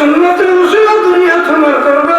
সুন্নতের দুনিয়া তোমার দরবার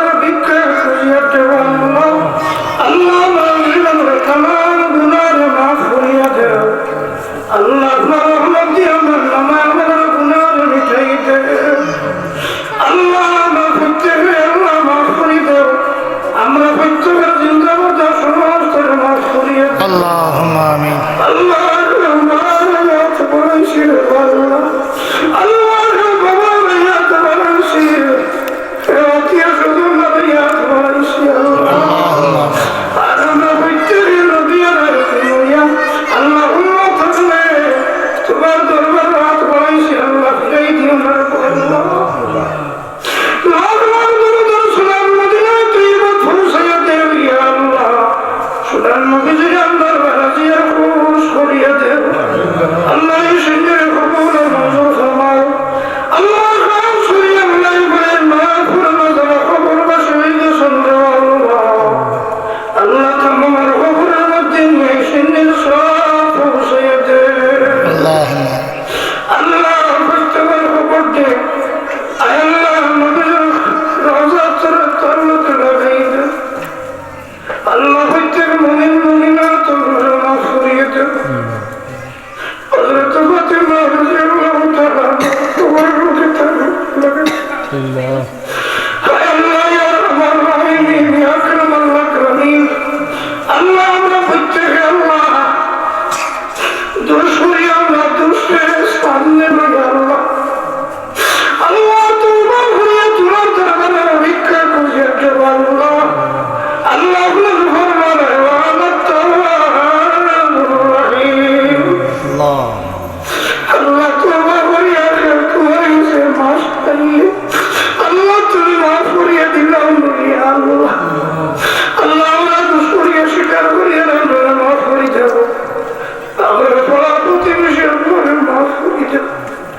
Amen.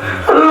Thank you.